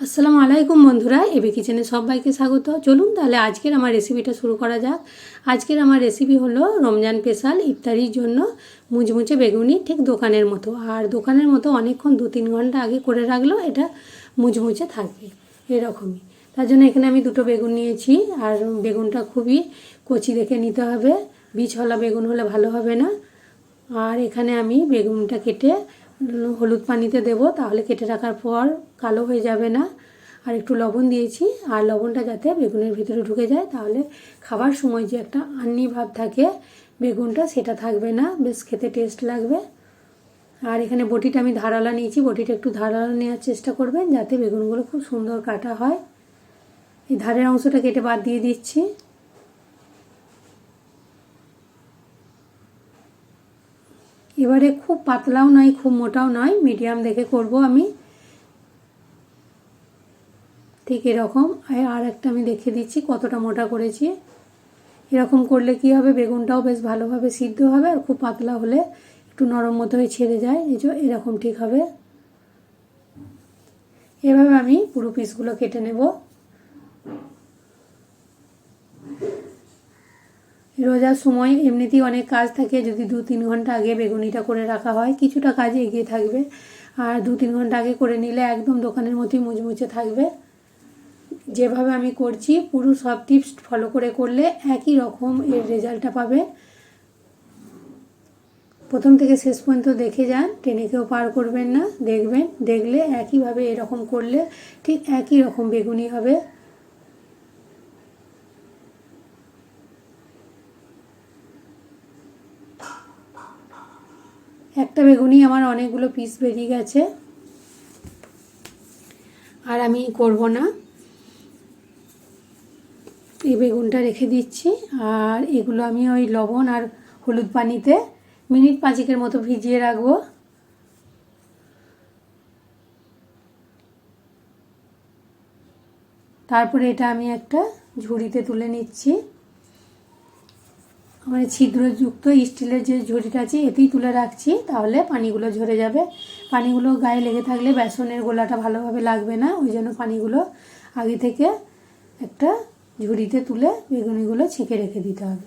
আসসালামু আলাইকুম বন্ধুরা এবি কিচেনে সবাইকে স্বাগত। চলুন তাহলে আজকের আমার রেসিপিটা শুরু করা যাক। আজকের আমার রেসিপি হলো রমজান স্পেশাল ইফতারির জন্য মুচমুচে বেগুনি ঠিক দোকানের মতো। আর দোকানের মতো অনেকক্ষণ দু তিন ঘণ্টা আগে করে রাখলেও এটা মুচমুচে থাকবে এরকমই। তার জন্য এখানে আমি দুটো বেগুন নিয়েছি, আর বেগুনটা খুবই কচি দেখে নিতে হবে। বীজওয়ালা বেগুন হলে ভালো হবে না। আর এখানে আমি বেগুনটা কেটে হলুদ পানিতে দেব, তাহলে কেটে রাখার পর কালো হয়ে যাবে না। আর একটু লবণ দিয়েছি, আর লবণটা যাতে বেগুনের ভিতরে ঢুকে যায়, তাহলে খাবার সময় যে একটা আন্নি ভাব থাকে, বেগুনটা সেটা থাকবে না। বেশ খেতে টেস্ট লাগবে। আর এখানে বটিটা আমি ধারালা নিয়েছি, বটিটা একটু ধারালা নেওয়ার চেষ্টা করবেন, যাতে বেগুনগুলো খুব সুন্দর কাটা হয়। এই ধারের অংশটা কেটে বাদ দিয়ে দিচ্ছি। এবারে খুব পাতলাও নয়, খুব মোটাও নয় মিডিয়াম দেখে করব আমি। ঠিক এরকম। আর- একটা আমি দেখে দিচ্ছি, কতটা মোটা করেছি। এরকম করলে কি হবে, বেগুনটাও বেশ ভালোভাবে সিদ্ধ হবে আর খুব পাতলা হলে একটু নরম মতো হয়ে ছেড়ে যায়, এই যে এরকম ঠিক হবে। এভাবে আমি পুরো পিসগুলো কেটে নেব। রোজার সময় এমনিতেই অনেক কাজ থাকে, যদি দু তিন ঘণ্টা আগে বেগুনিটা করে রাখা হয়, কিছুটা কাজ এগিয়ে থাকবে। আর দু তিন ঘণ্টা আগে করে নিলে একদম দোকানের মতোই মুচমুচে থাকবে। যেভাবে আমি করছি, পুরো সব টিপস ফলো করে করলে একই রকম এর রেজাল্টটা পাবে। প্রথম থেকে শেষ পর্যন্ত দেখে যান, টেনে কেউ পার করবেন না, দেখবেন, দেখলে একইভাবে এরকম করলে ঠিক একই রকম বেগুনি হবে। একটা বেগুনি আমার অনেকগুলো পিস বেরিয়ে গেছে। আর আমি করব না। এই বেগুনটা রেখে দিচ্ছি। আর এগুলো আমি ওই লবণ আর হলুদ পানিতে মিনিট পাঁচেকের মতো ভিজিয়ে রাখব। তারপরে এটা আমি একটা ঝুড়িতে তুলে নিচ্ছি। মানে ছিদ্রযুক্ত স্টিলের যে ঝুড়িটা আছে, এতেই তুলে রাখছি, তাহলে পানিগুলো ঝরে যাবে। পানিগুলো গায়ে লেগে থাকলে বেসনের গোলাটা ভালোভাবে লাগবে না, ওই জন্য পানিগুলো আগে থেকে একটা ঝুড়িতে তুলে বেগুনিগুলো ছেঁকে রেখে দিতে হবে।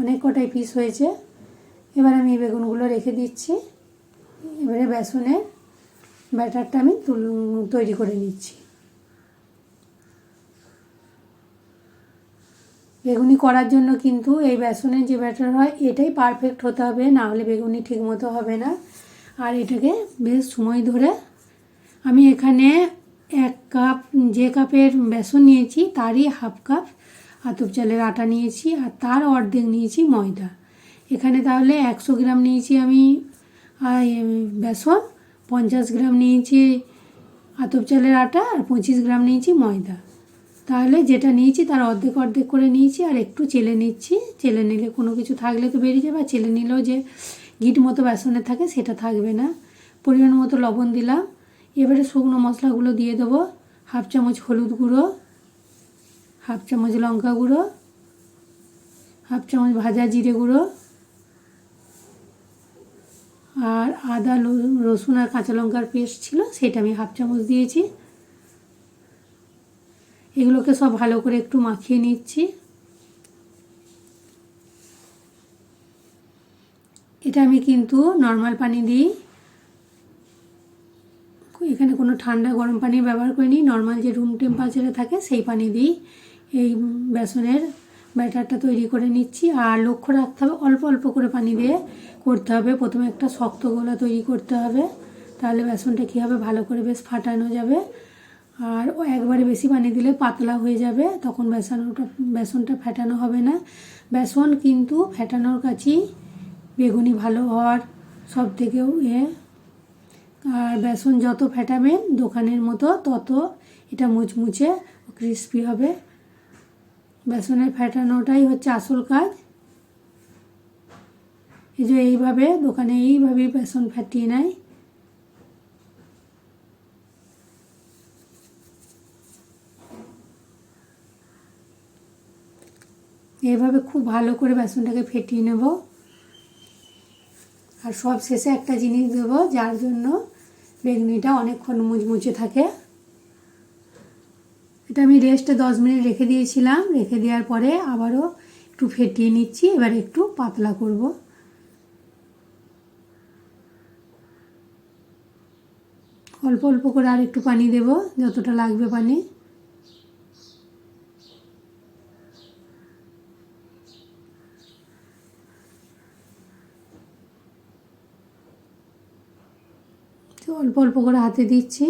অনেক কটাই পিস হয়েছে। এবার আমি এই বেগুনগুলো রেখে দিচ্ছি। এবারে বেসনের ব্যাটারটা আমি তৈরি করে নিচ্ছি। বেগুনি করার জন্য কিন্তু এই বেসনের যে ব্যাটার হয়, এটাই পারফেক্ট হতে হবে, না হলে বেগুনি ঠিক মতো হবে না। আর এটাকে বেশ সময় ধরে আমি এখানে এক কাপ, যে কাপের বেসন নিয়েছি তারই হাফ কাপ আতপ চালের আটা নিয়েছি আর তার অর্ধেক নিয়েছি ময়দা। এখানে তাহলে একশো গ্রাম নিয়েছি আমি বেসন, পঞ্চাশ গ্রাম নিয়েছি আতপ চালের আটা আর পঁচিশ গ্রাম নিয়েছি ময়দা। তাহলে যেটা নিয়েছি তার অর্ধেক অর্ধেক করে নিয়েছি আর একটু চেলে নিচ্ছি। চেলে নিলে কোনো কিছু থাকলে তো বেরিয়ে যাবে। আর চেলে নিলেও যে গিট মতো বেসনের থাকে সেটা থাকবে না। পরিমাণ মতো লবণ দিলাম। এবারে শুকনো মশলাগুলো দিয়ে দেবো। হাফ চামচ হলুদ গুঁড়ো, হাফ চামচ লঙ্কা গুঁড়ো, হাফ চামচ ভাজা জিরে গুঁড়ো আর আদা, রসুন আর কাঁচা লঙ্কার পেস্ট ছিল, সেটা আমি হাফ চামচ দিয়েছি। এগুলোকে সব ভালো করে একটু মাখিয়ে নিচ্ছি। এটা আমি কিন্তু নর্মাল পানি দিই। এখানে কোনো ঠান্ডা গরম পানি ব্যবহার করিনি, নর্মাল যে রুম টেম্পারেচারে থাকে সেই পানি দিই। এই বেসনের ব্যাটারটা তৈরি করে নিচ্ছি আর লক্ষ্য রাখতে হবে অল্প অল্প করে পানি দিয়ে করতে হবে। প্রথমে একটা শক্ত গোলা তৈরি করতে হবে, তাহলে বেসনটা কী হবে ভালো করে বেশ ফাটানো যাবে আর একবারে বেশি বানিয়ে দিলে পাতলা হয়ে যাবে, তখন বেসনটা বেসনটা ফেটানো হবে না। বেসন কিন্তু ফেটানোর কাছেই বেগুনি ভালো হওয়ার সব থেকেও এ আর বেসন যত ফেটাবেন দোকানের মতো, তত এটা মুচমুচে ক্রিস্পি হবে। বেসনের ফেটানোটাই হচ্ছে আসল কাজ। এই যে এইভাবে, দোকানে এইভাবেই বেসন ফাটিয়ে নেয়। এভাবে খুব ভালো করে বেসনটাকে ফেটিয়ে নেব। আর সব শেষে একটা জিনিস দেবো, যার জন্য বেগুনিটা অনেকক্ষণ মুচমুচে থাকে। এটা আমি রেস্টে দশ মিনিট রেখে দিয়েছিলাম। রেখে দেওয়ার পরে আবারও একটু ফেটিয়ে নিচ্ছি, এবার একটু পাতলা করব। অল্প অল্প করে আর একটু পানি দেব, যতটা লাগবে পানি তো অল্প অল্প করে হাতে দিচ্ছি।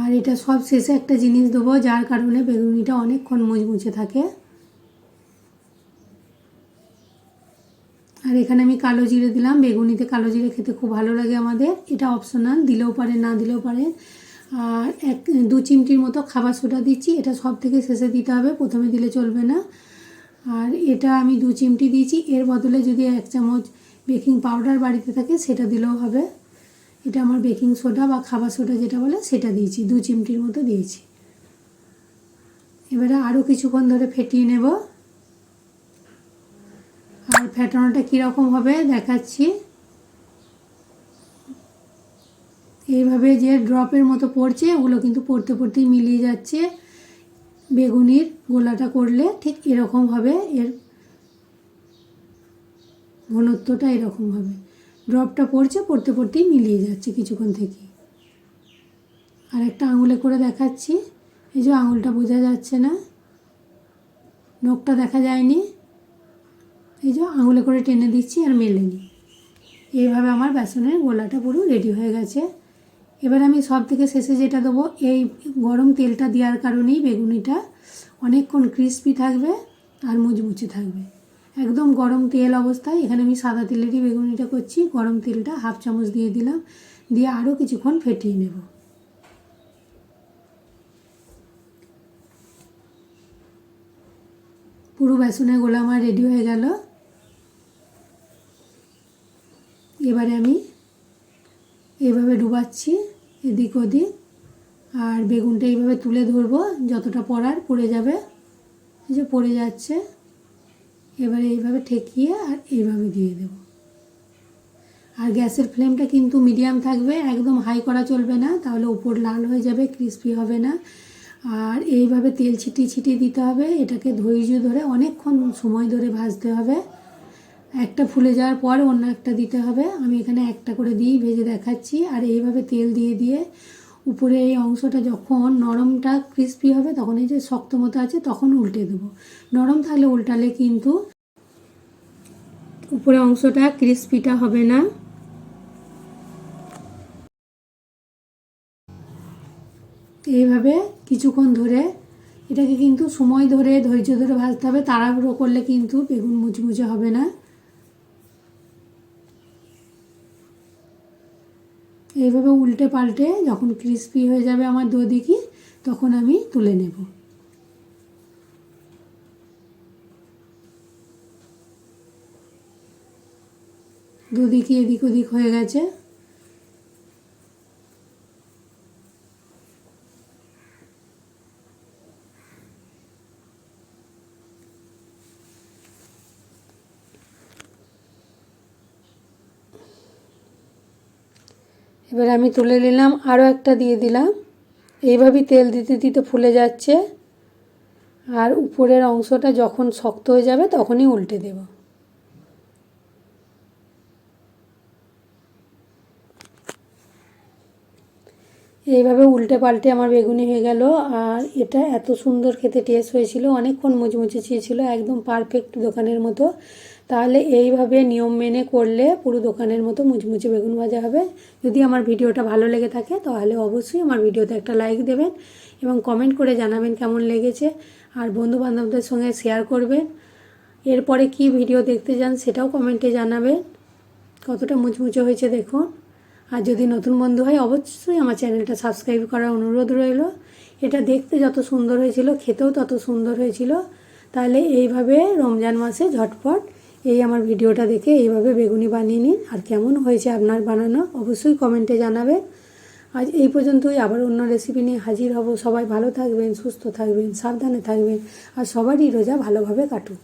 আর এটা সব শেষে একটা জিনিস দেবো, যার কারণে বেগুনিটা অনেকক্ষণ মুচমুচে থাকে। আর এখানে আমি কালো জিরে দিলাম, বেগুনিতে কালো জিরে খেতে খুব ভালো লাগে আমাদের। এটা অপশনাল দিলেও পারে, না দিলেও পারে। এক, দু চিমটির মতো খাবার সোডা দিচ্ছি। এটা সব থেকে শেষে দিতে হবে, প্রথমে দিলে চলবে না। আর এটা আমি দু চিমটি দিয়েছি। এর বদলে যদি এক চামচ বেকিং পাউডার বাড়িতে থাকে, সেটা দিলেও হবে। এটা আমার বেকিং সোডা বা খাবার সোডা যেটা বলে, সেটা দিয়েছি। দু চিমটির মতো দিয়েছি। এবারে আরও কিছুক্ষণ ধরে ফেটিয়ে নেব। আর ফেটানোটা কীরকম হবে দেখাচ্ছি। এইভাবে যে ড্রপের মতো পড়ছে, ওগুলো কিন্তু পড়তে পড়তেই মিলিয়ে যাচ্ছে। বেগুনির গোলাটা করলে ঠিক এরকম হবে, এর ঘনত্বটা এরকম হবে। ড্রপটা পড়ছে, পড়তে পড়তেই মিলিয়ে যাচ্ছে কিছুক্ষণ থেকে। আর একটা আঙুলে করে দেখাচ্ছি। এই যে আঙুলটা বোঝা যাচ্ছে না। নখটা দেখা যায়নি। এই যে আঙুলে করে টেনে দিচ্ছি আর মেলেনি। এইভাবে আমার বেসনের গোলাটা পুরো রেডি হয়ে গেছে। এবার আমি সব থেকে শেষে যেটা দেবো, এই গরম তেলটা দেওয়ার কারণেই বেগুনিটা অনেকক্ষণ ক্রিস্পি থাকবে আর মুচমুচে থাকবে। একদম গরম তেল অবস্থায় এখানে আমি সাদা তেলেরই বেগুনিটা করছি, গরম তেলটা হাফ চামচ দিয়ে দিলাম, দিয়ে আরও কিছুক্ষণ ফেটিয়ে নেব। পুরো বেসনের গোলা আমার রেডি হয়ে গেল। এবারে আমি এইভাবে ডুবাচ্ছি। এদিক ওদিক। আর বেগুনটা এইভাবে তুলে ধরবো, যতটা পড়ার পড়ে যাবে। যে পড়ে যাচ্ছে। এবারে এইভাবে ঠেকিয়ে আর এইভাবে দিয়ে দেব। আর গ্যাসের ফ্লেমটা কিন্তু মিডিয়াম থাকবে, একদম হাই করা চলবে না, তাহলে উপর লাল হয়ে যাবে, ক্রিস্পি হবে না। আর এইভাবে তেল ছিটিয়ে ছিটিয়ে দিতে হবে, এটাকে ধৈর্য ধরে অনেকক্ষণ সময় ধরে ভাজতে হবে। একটা ফুলে যাওয়ার পর অন্য একটা দিতে হবে। আমি এখানে একটা করে দিয়েই ভেজে দেখাচ্ছি। আর এইভাবে তেল দিয়ে দিয়ে উপরে এই অংশটা যখন নরমটা ক্রিস্পি হবে, তখন এই যে শক্ত মতো আছে, তখন উল্টে দেবো। নরম থাকলে উল্টালে কিন্তু উপরে অংশটা ক্রিস্পিটা হবে না। এইভাবে কিছুক্ষণ ধরে এটাকে কিন্তু সময় ধরে, ধৈর্য ধরে ভাজতে হবে। তাড়াহুড়ো করলে কিন্তু বেগুন মুচমুচে হবে না। এইভাবে উল্টে পাল্টে যখন ক্রিস্পি হয়ে যাবে আমার দুদিকে তখন আমি তুলে নেব। দুদিকে এদিক ওদিক হয়ে গেছে। এবার আমি তুলে নিলাম আরও একটা দিয়ে দিলাম। এইভাবেই তেল দিতে দিতে ফুলে যাচ্ছে। আর উপরের অংশটা যখন শক্ত হয়ে যাবে তখনই উল্টে দেব। এইভাবে উল্টে পাল্টে আমার বেগুনি হয়ে গেল। আর এটা এত সুন্দর খেতে টেস্ট হয়েছিল, অনেকক্ষণ মুচমুচে চেয়েছিল, একদম পারফেক্ট দোকানের মতো। তাহলে এইভাবে নিয়ম মেনে করলে পুরো দোকানের মতো মুচমুচে বেগুন ভাজা হবে। যদি আমার ভিডিওটা ভালো লেগে থাকে, তাহলে অবশ্যই আমার ভিডিওতে একটা লাইক দেবেন এবং কমেন্ট করে জানাবেন কেমন লেগেছে। আর বন্ধু বান্ধবদের সঙ্গে শেয়ার করবেন। এরপরে কি ভিডিও দেখতে চান সেটাও কমেন্টে জানাবেন। কতটা মুচমুচে হয়েছে দেখুন। আর যদি নতুন বন্ধু হয়, অবশ্যই আমার চ্যানেলটা সাবস্ক্রাইব করার অনুরোধ রইল। এটা দেখতে যত সুন্দর হয়েছিল, খেতেও তত সুন্দর হয়েছিল। তাহলে এইভাবে রমজান মাসে ঝটপট এই আমার ভিডিওটা দেখে এইভাবে বেগুনি বানিয়ে নিন। আর কেমন হয়েছে আপনার বানানো অবশ্যই কমেন্টে জানাবে আজ এই পর্যন্তই, আবার অন্য রেসিপি নিয়ে হাজির হব। সবাই ভালো থাকবেন, সুস্থ থাকবেন, সাবধানে থাকবেন, আর সবারই রোজা ভালোভাবে কাটুক।